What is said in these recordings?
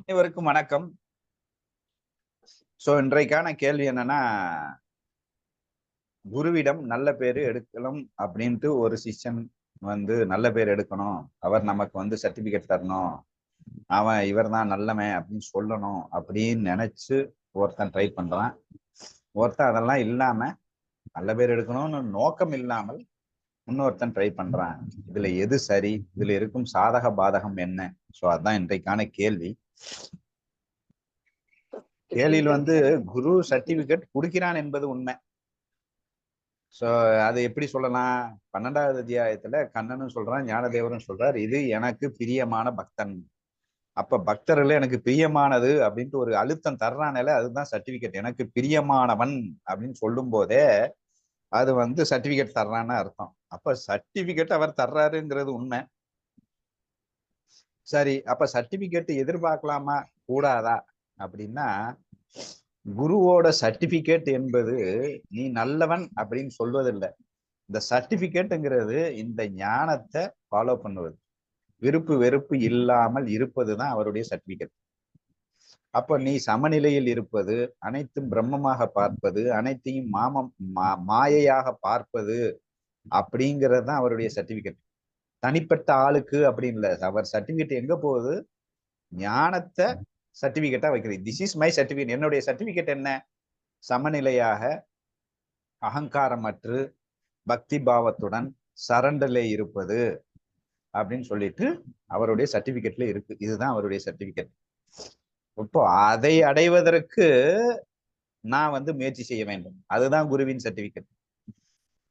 அனைவருக்கும் வணக்கம். சோ இன்றைக்கான கேள்வி என்னன்னா குருவிடம் நல்ல பேரு எடுக்கணும் அப்படின்ட்டு ஒரு சிஷ்யன் வந்து நல்ல பேர் எடுக்கணும். அவர் நமக்கு வந்து சர்டிபிகேட் தரணும். அவன் இவர் தான் நல்லவன் அப்படின்னு சொல்லணும் அப்படின்னு நினைச்சு ஒருத்தன் ட்ரை பண்றான். ஒருத்தன் அதெல்லாம் இல்லாம நல்ல பேர் எடுக்கணும்னு நோக்கம் இல்லாமல் இன்னொருத்தன் ட்ரை பண்றான். இதுல எது சரி? இதுல இருக்கும் சாதக பாதகம் என்ன? சோ அதான் இன்றைக்கான கேள்வி. கேள்வியில் வந்து குரு சர்டிபிகேட் கொடுக்கிறான் என்பது உண்மை. சோ அது எப்படி சொல்லலாம்? பன்னெண்டாவது அத்தியாயத்துல கண்ணனும் சொல்றான் ஞானதேவரும் சொல்றார் இது எனக்கு பிரியமான பக்தன். அப்ப பக்தர்கள் எனக்கு பிரியமானது அப்படின்ட்டு ஒரு அழுத்தம் தர்றானால அதுதான் சர்டிபிகேட் எனக்கு பிரியமானவன் அப்படின்னு சொல்லும் போதே அது வந்து சர்டிபிகேட் தர்றான்னு அர்த்தம். அப்ப சர்டிபிகேட் அவர் தர்றாருங்கிறது உண்மை. சரி அப்ப சர்டிபிகேட் எதிர்பார்க்கலாமா? கூடாதா? அப்படின்னா குருவோட சர்டிபிகேட் என்பது நீ நல்லவன் அப்படின்னு சொல்வதில்லை. இந்த சர்டிபிகேட்டுங்கிறது இந்த ஞானத்தை ஃபாலோ பண்ணுவது. விருப்பு வெறுப்பு இல்லாமல் இருப்பதுதான் அவருடைய சர்டிபிகேட் அப்ப நீ சமநிலையில் இருப்பது அனைத்தும் பிரம்மமாக பார்ப்பது அனைத்தையும் மாமம் மாயையாக பார்ப்பது அப்படிங்கிறது தான் அவருடைய சர்டிபிகேட் தனிப்பட்ட ஆளுக்கு அப்படின்னு இல்லை. அவர் சர்டிபிகேட் எங்க போகுது? ஞானத்தை சர்டிபிகேட்டா வைக்கிறது திஸ் இஸ் மை சர்டிபிகேட் என்னுடைய சர்டிபிகேட் என்ன? சமநிலையாக அகங்காரமற்று பக்தி பாவத்துடன் சரண்டலே இருப்பது அப்படின்னு சொல்லிட்டு அவருடைய சர்டிபிகேட்ல இருக்கு. இதுதான் அவருடைய சர்டிபிகேட் இப்போ அதை அடைவதற்கு நான் வந்து முயற்சி செய்ய வேண்டும். அதுதான் குருவின் சர்டிபிகேட்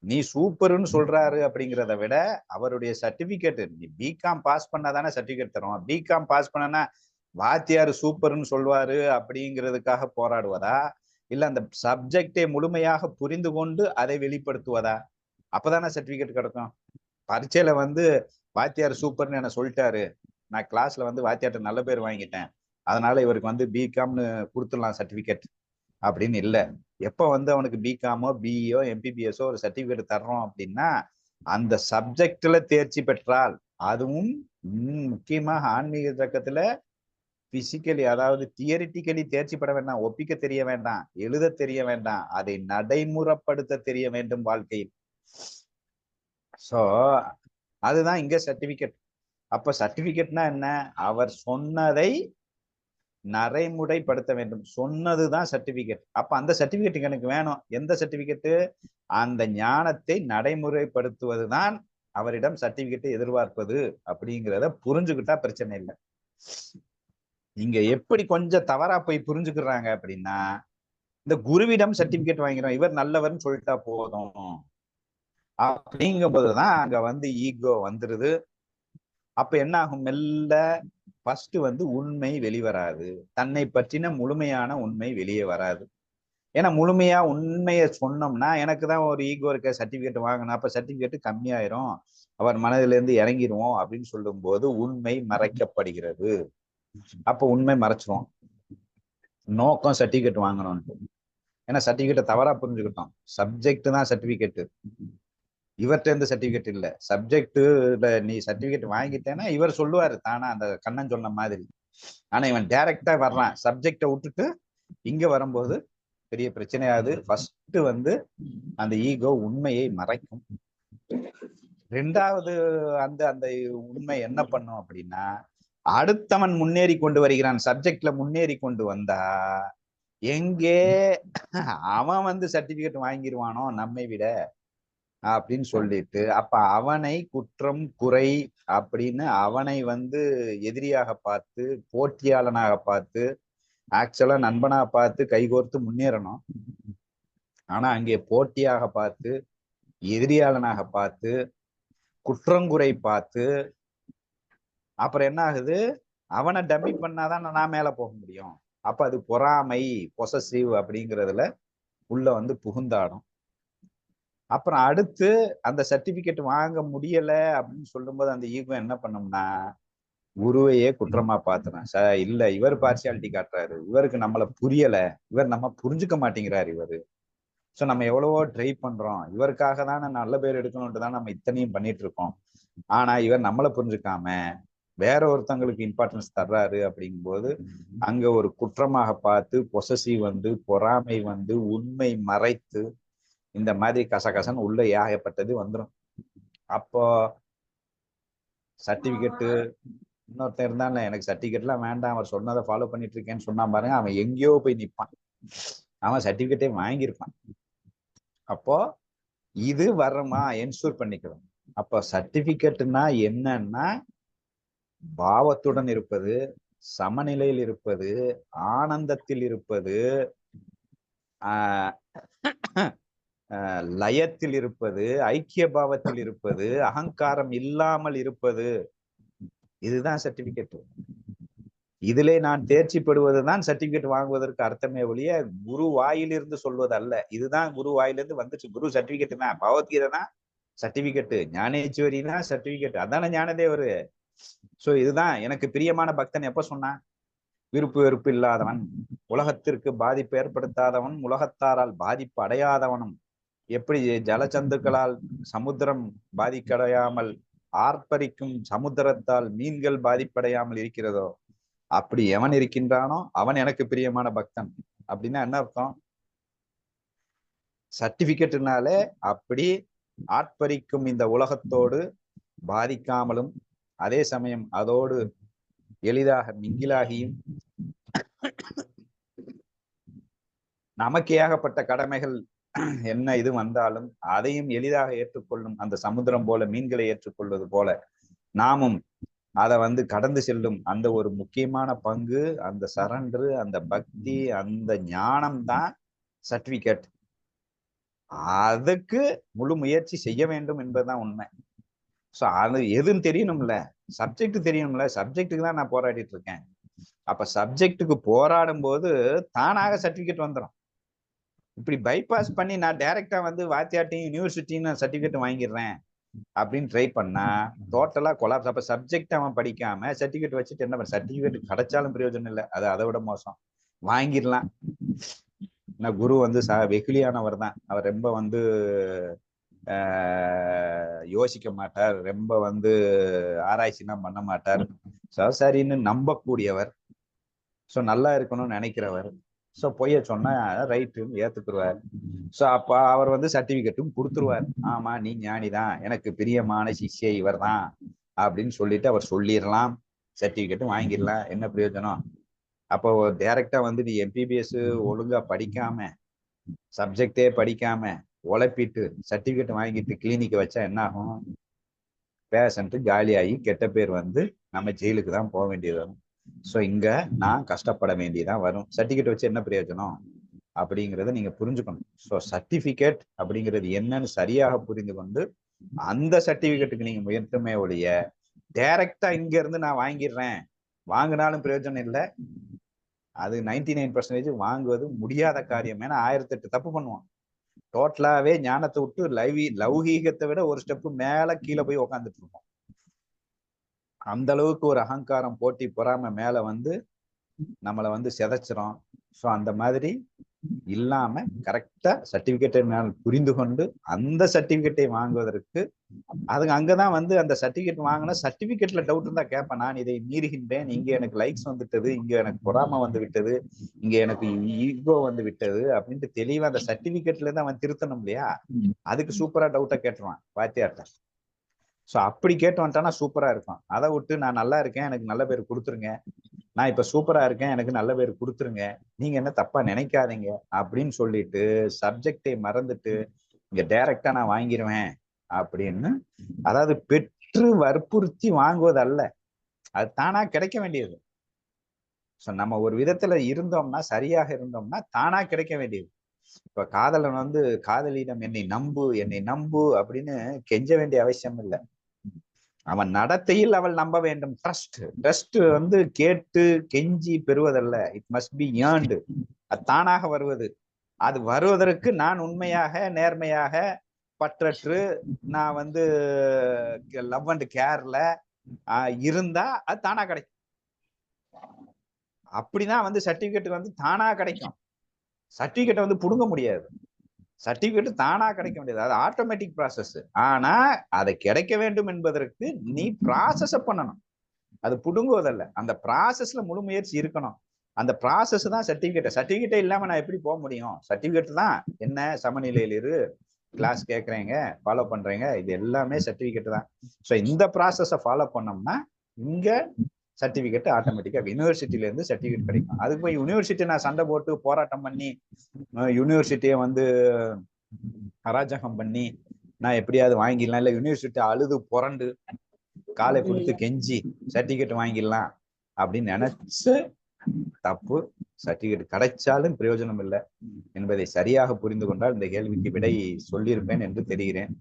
நீ சூப்பர்னு சொல்றாரு அப்படிங்கிறத விட அவருடைய சர்டிபிகேட் நீ பிகாம் பாஸ் பண்ணாதானே சர்டிபிகேட் தரும். பிகாம் பாஸ் பண்ணனா வாத்தியார் சூப்பர்னு சொல்வாரு அப்படிங்கிறதுக்காக போராடுவதா? இல்ல அந்த சப்ஜெக்டை முழுமையாக புரிந்து கொண்டு அதை வெளிப்படுத்துவதா? அப்பதானே சர்டிபிகேட் கிடைக்கும். பரீட்சையில வந்து வாத்தியார் சூப்பர்னு என்ன சொல்லிட்டாரு. நான் கிளாஸ்ல வந்து வாத்தியார்ட்ட நல்ல பேர் வாங்கிட்டேன். அதனால இவருக்கு வந்து பிகாம்னு கொடுத்துடலாம் சர்டிபிகேட் அப்படின்னு இல்லை. எப்போ வந்து அவனுக்கு பிகாமோ பிஇஓ எம்பிபிஎஸோ ஒரு சர்டிஃபிகேட் தர்றோம் அப்படின்னா அந்த சப்ஜெக்ட்ல தேர்ச்சி பெற்றால் அதுவும் முக்கியமாக ஆன்மீக தக்கத்துல பிசிக்கலி அதாவது தியரிட்டிக்கலி தேர்ச்சி பெற வேண்டாம் ஒப்பிக்க தெரிய வேண்டாம் எழுத தெரிய வேண்டாம் அதை நடைமுறைப்படுத்த தெரிய வேண்டும் வாழ்க்கையில். ஸோ அதுதான் இங்க சர்டிபிகேட் அப்ப சர்டிபிகேட்னா என்ன? அவர் சொன்னதை நடைமுறைப்படுத்த வேண்டும். சொன்னதுதான் சர்டிபிகேட் அப்ப அந்த சர்டிபிகேட் எனக்கு வேணும். எந்த சர்டிபிகேட்டு அந்த ஞானத்தை நடைமுறைப்படுத்துவதுதான் அவரிடம் சர்டிபிகேட்டை எதிர்பார்ப்பது அப்படிங்கிறத புரிஞ்சுக்கிட்டா பிரச்சனை இல்லை. இங்க எப்படி கொஞ்சம் தவறா போய் புரிஞ்சுக்கிறாங்க அப்படின்னா இந்த குருவிடம் சர்டிபிகேட் வாங்கிறோம் இவர் நல்லவர்னு சொல்லிட்டா போதும். அப்படிங்கும் போதுதான் அங்க வந்து ஈகோ வந்துருது. அப்ப என்ன ஆகும் மெல்ல ஃபர்ஸ்ட் வந்து உண்மை வெளிவராது. தன்னை பற்றின முழுமையான உண்மை வெளியே வராது. ஏன்னா முழுமையா உண்மையை சொன்னோம்னா எனக்கு தான் ஒரு ஈகோ இருக்க சர்டிபிகேட் வாங்கணும். அப்ப சர்டிபிகேட் கம்மியாயிரும். அவர் மனதில இருந்து இறங்கிடுவோம் அப்படின்னு சொல்லும் போது உண்மை மறைக்கப்படுகிறது. அப்ப உண்மை மறைச்சிரும் நோக்கம் சர்டிபிகேட் வாங்கணும்ட்டு ஏன்னா சர்டிபிகேட்டை தவறா புரிஞ்சுக்கிட்டோம். சப்ஜெக்ட் தான் சர்டிபிகேட்டு இவர்கிட்ட இருந்து சர்டிபிகேட் இல்ல. சப்ஜெக்ட்ல நீ சர்டிபிகேட் வாங்கிட்டேன்னா இவர் சொல்லுவாரு தானா அந்த கண்ணன் சொன்ன மாதிரி. ஆனா இவன் டைரக்டா வர்றான். சப்ஜெக்ட விட்டுட்டு இங்க வரும்போது பெரிய பிரச்சனையாது ஃபர்ஸ்ட் வந்து அந்த ஈகோ உண்மையை மறைக்கும். ரெண்டாவது அந்த அந்த உண்மை என்ன பண்ணும் அப்படின்னா அடுத்தவன் முன்னேறி கொண்டு வருகிறான். சப்ஜெக்ட்ல முன்னேறி கொண்டு வந்தா எங்கே அவன் வந்து சர்டிபிகேட் வாங்கிடுவானோ நம்மை விட அப்படின்னு சொல்லிட்டு அப்ப அவனை குற்றம் குறை அப்படின்னு அவனை வந்து எதிரியாக பார்த்து போட்டியாளனாக பார்த்து ஆக்சுவலா நண்பனா பார்த்து கைகோர்த்து முன்னேறணும். ஆனா அங்கே போட்டியாக பார்த்து எதிரியாளனாக பார்த்து குற்றங்குறை பார்த்து அப்புறம் என்ன ஆகுது? அவனை டம்மி பண்ணாதான் நான் மேல போக முடியும். அப்ப அது பொறாமை பொசசிவ் அப்படிங்கிறதுல உள்ள வந்து புகுந்தாடும். அப்புறம் அடுத்து அந்த சர்டிபிகேட் வாங்க முடியல அப்படின்னு சொல்லும்போது அந்த ஈகோ என்ன பண்ணோம்னா குருவையே குற்றமா பாத்துறேன் ச இல்ல இவர் பார்சியாலிட்டி காட்டுறாரு. இவருக்கு நம்மள புரியல. இவர் நம்ம புரிஞ்சுக்க மாட்டேங்கிறாரு இவரு. சோ நம்ம எவ்வளவோ ட்ரை பண்றோம். இவருக்காக தானே நல்ல பேர் எடுக்கணும்ட்டு தான் நம்ம இத்தனையும் பண்ணிட்டு இருக்கோம் ஆனா இவர் நம்மளை புரிஞ்சுக்காம வேற ஒருத்தங்களுக்கு இம்பார்ட்டன்ஸ் தர்றாரு அப்படிங்கும்போது அங்க ஒரு குற்றமாக பார்த்து பொசசிவ் வந்து பொறாமை வந்து உண்மை மறைத்து இந்த மாதிரி கசகசன்னு உள்ள ஏகப்பட்டது வந்துடும் அப்போ சர்டிபிகேட்டு இன்னொருத்தன் இருந்தான் எனக்கு சர்டிபிகேட்லாம் வேண்டாம் அவர் சொன்னதை ஃபாலோ பண்ணிட்டு இருக்கேன்னு சொன்னான் பாருங்க அவன் எங்கேயோ போய் நிற்பான். அவன் சர்டிபிகேட்டே வாங்கியிருப்பான். அப்போ இது வரமா என்ஷூர் பண்ணிக்கணும். அப்போ சர்டிபிகேட்னா என்னன்னா பாவத்துடன் இருப்பது சமநிலையில் இருப்பது ஆனந்தத்தில் இருப்பது ஆஹ் லயத்தில் இருப்பது ஐக்கிய பாவத்தில் இருப்பது அகங்காரம் இல்லாமல் இருப்பது. இதுதான் சர்டிபிகேட் இதிலே நான் தேர்ச்சி பெறுவதுதான் சர்டிபிகேட் வாங்குவதற்கு அர்த்தமே ஒழிய குரு வாயிலிருந்து சொல்வது அல்ல. இதுதான் குரு வாயிலிருந்து வந்துச்சு. குரு சர்டிபிகேட் தான். பகவத்கீதை தான் சர்டிபிகேட் ஞானேஸ்வரினா சர்டிபிகேட் அதான ஞானதேவரு. சோ இதுதான். எனக்கு பிரியமான பக்தன் எப்ப சொன்னான்? விருப்பு வெறுப்பு இல்லாதவன். உலகத்திற்கு பாதிப்பு ஏற்படுத்தாதவன் உலகத்தாரால் பாதிப்பு அடையாதவனும். எப்படி ஜலச்சந்துக்களால் சமுத்திரம் பாதிக்கடையாமல் ஆர்ப்பரிக்கும் சமுத்திரத்தால் மீன்கள் பாதிப்படையாமல் இருக்கிறதோ அப்படி எவன் இருக்கின்றானோ அவன் எனக்கு பிரியமான பக்தன். அப்படின்னா என்ன அர்த்தம்? சர்டிபிகேட்னாலே அப்படி ஆட்பரிக்கும் இந்த உலகத்தோடு பாதிக்காமலும் அதே சமயம் அதோடு எளிதாக மிங்கிலாகியும் நமக்கு ஏகப்பட்ட கடமைகள் என்ன இது வந்தாலும் அதையும் எளிதாக ஏற்றுக்கொள்ளும் அந்த சமுத்திரம் போல மீன்களை ஏற்றுக்கொள்வது போல நாமும் அதை வந்து கடந்து செல்லும் அந்த ஒரு முக்கியமான பங்கு அந்த சரண்டரு அந்த பக்தி அந்த ஞானம் தான் சர்டிபிகேட் அதுக்கு முழு முயற்சி செய்ய வேண்டும் என்பதுதான் உண்மை. ஸோ அது எதுன்னு தெரியணும்ல. சப்ஜெக்ட் தெரியணும்ல. சப்ஜெக்ட்டுக்கு தான் நான் போராடிட்டு இருக்கேன். அப்ப சப்ஜெக்டுக்கு போராடும் போது தானாக சர்டிபிகேட் வந்துடும் இப்படி பைபாஸ் பண்ணி நான் டைரக்டா வந்து வாத்தியாட்டையும் யூனிவர்சிட்டியும் சர்டிபிகேட் வாங்கிடுறேன் அப்படின்னு ட்ரை பண்ணா டோட்டலா கொலாப்ஸ் அப்ப சப்ஜெக்ட் அவன் படிக்காம சர்டிபிகேட் வச்சுட்டு என்ன பண்ண சர்டிபிகேட் கிடைச்சாலும் பிரயோஜனம் இல்லை. அது அதை விட மோசம். வாங்கிடலாம். நான் குரு வந்து ச வெகுளியானவர் தான். அவர் ரொம்ப வந்து யோசிக்க மாட்டார். ரொம்ப வந்து ஆராய்ச்சிலாம் பண்ண மாட்டார். சவசாரின்னு நம்பக்கூடியவர். ஸோ நல்லா இருக்கணும்னு நினைக்கிறவர். ஸோ பொய்ய சொன்னா ரைட்டுன்னு ஏத்துக்குருவார். ஸோ அப்போ அவர் வந்து சர்டிபிகேட்டும் கொடுத்துருவார். ஆமா நீ ஞானி தான் எனக்கு பிரியமான சிஷ்ய இவர் தான் அப்படின்னு சொல்லிட்டு அவர் சொல்லிடலாம். சர்டிபிகேட்டும் வாங்கிடலாம். என்ன பிரயோஜனம்? அப்போ டைரக்டா வந்து நீ எம்பிபிஎஸ் ஒழுங்கா படிக்காம சப்ஜெக்டே படிக்காம உழப்பிட்டு சர்டிபிகேட் வாங்கிட்டு கிளினிக் வச்சா என்ன ஆகும்? பேஷண்ட்டு காலியாகி கெட்ட பேர் வந்து நம்ம ஜெயிலுக்கு தான் போக வேண்டியது வரும் ஸோ இங்க நான் கஷ்டப்பட வேண்டியதான் வரும். சர்டிஃபிகேட் வச்சு என்ன பிரயோஜனம்? அப்படிங்கிறத நீங்க புரிஞ்சுக்கணும். ஸோ சர்டிஃபிகேட் அப்படிங்கிறது என்னன்னு சரியாக புரிந்து கொண்டு அந்த சர்டிஃபிகேட்டுக்கு நீங்க முயற்சமே ஒழிய டைரக்டா இங்க இருந்து நான் வாங்கிடுறேன். வாங்கினாலும் பிரயோஜனம் இல்லை. அது நைன்டி நைன் பர்சன்டேஜ் வாங்குவது முடியாத காரியம். ஏன்னா ஆயிரத்தி எட்டு தப்பு பண்ணுவான். டோட்டலாவே ஞானத்தை விட்டு லைவி லௌகீகத்தை விட ஒரு ஸ்டெப்பு மேல கீழே போய் உக்காந்துட்டு இருப்போம் அந்த அளவுக்கு ஒரு அகங்காரம் போட்டி பொறாம மேல வந்து நம்மளை வந்து செதைச்சிரும். ஸோ அந்த மாதிரி இல்லாம கரெக்டா சர்டிபிகேட்டை மேல் புரிந்து கொண்டு அந்த சர்டிபிகேட்டை வாங்குவதற்கு அதுக்கு அங்கதான் வந்து அந்த சர்டிபிகேட் வாங்கினா சர்டிபிகேட்ல டவுட் இருந்தா கேட்பேன் நான் இதை மீறுகின்றேன். இங்க எனக்கு லைக்ஸ் வந்துட்டது. இங்க எனக்கு பொறாம வந்து விட்டது. இங்க எனக்கு ஈகோ வந்து விட்டது அப்படின்ட்டு தெளிவா அந்த சர்டிபிகேட்ல இருந்து அவன் திருத்தணும் இல்லையா? அதுக்கு சூப்பரா டவுட்டை கேட்டுருவான். வாத்தியார்ட்ட. ஸோ அப்படி கேட்டு வந்துட்டானா சூப்பராக இருக்கும் அதை விட்டு நான் நல்லா இருக்கேன் எனக்கு நல்ல பேர் கொடுத்துருங்க. நான் இப்போ சூப்பராக இருக்கேன் எனக்கு நல்ல பேர் கொடுத்துருங்க. நீங்கள் என்ன தப்பாக நினைக்காதீங்க அப்படின்னு சொல்லிட்டு சப்ஜெக்டை மறந்துட்டு இங்கே டைரக்டாக நான் வாங்கிடுவேன் அப்படின்னு அதாவது பெற்று வற்புறுத்தி வாங்குவது அல்ல அது தானா கிடைக்க வேண்டியது. ஸோ நம்ம ஒரு விதத்துல இருந்தோம்னா சரியாக இருந்தோம்னா தானா கிடைக்க வேண்டியது. இப்ப காதலன் வந்து காதலியிடம் என்னை நம்பு என்னை நம்பு அப்படின்னு கெஞ்ச வேண்டிய அவசியம் இல்லை. அவன் நடத்தையில் அவள் நம்ப வேண்டும். ட்ரஸ்ட் ட்ரஸ்ட் வந்து கேட்டு கெஞ்சி பெறுவதல்ல. இட் மஸ்ட் பி ஏண்டு அது தானாக வருவது. அது வருவதற்கு நான் உண்மையாக நேர்மையாக பற்றற்று நான் வந்து லவ் அண்ட் கேர்ல இருந்தா அது தானா கிடைக்கும். அப்படிதான் வந்து சர்டிபிகேட் வந்து தானா கிடைக்கும். சர்டிபிகேட்டை வந்து புடுங்க முடியாது. சர்டிபிகேட் தானா கிடைக்க வேண்டியது. அது ஆட்டோமேட்டிக் ப்ராசஸ் ஆனா அதை கிடைக்க வேண்டும் என்பதற்கு நீ ப்ராசஸ பண்ணணும். அது புடுங்குவதல்ல. அந்த ப்ராசஸ்ல முழு முயற்சி இருக்கணும். அந்த ப்ராசஸ் தான் சர்டிபிகேட் சர்டிபிகேட்டே இல்லாம நான் எப்படி போக முடியும்? சர்டிபிகேட் தான். என்ன? சமநிலையில் இரு. கிளாஸ் கேட்குறீங்க. ஃபாலோ பண்றீங்க. இது எல்லாமே சர்டிபிகேட் தான். ஸோ இந்த ப்ராசஸை ஃபாலோ பண்ணோம்னா இங்க சர்டிபிகேட் ஆட்டோமேட்டிக்காக யூனிவர்சிட்டில இருந்து சர்டிபிகேட் கிடைக்கும். அதுக்கு போய் யூனிவர்சிட்டி நான் சண்டை போட்டு போராட்டம் பண்ணி யூனிவர்சிட்டியை வந்து அராஜகம் பண்ணி நான் எப்படியாவது வாங்கிடலாம். இல்ல யூனிவர்சிட்டி அழுது புரண்டு காலை கொடுத்து கெஞ்சி சர்டிபிகேட் வாங்கிடலாம் அப்படின்னு நினைச்சு தப்பு. சர்டிபிகேட் கிடைச்சாலும் பிரயோஜனம் இல்லை என்பதை சரியாக புரிந்து கொண்டால் இந்த கேள்விக்கு விடை சொல்லியிருப்பேன் என்று தெரிகிறேன்.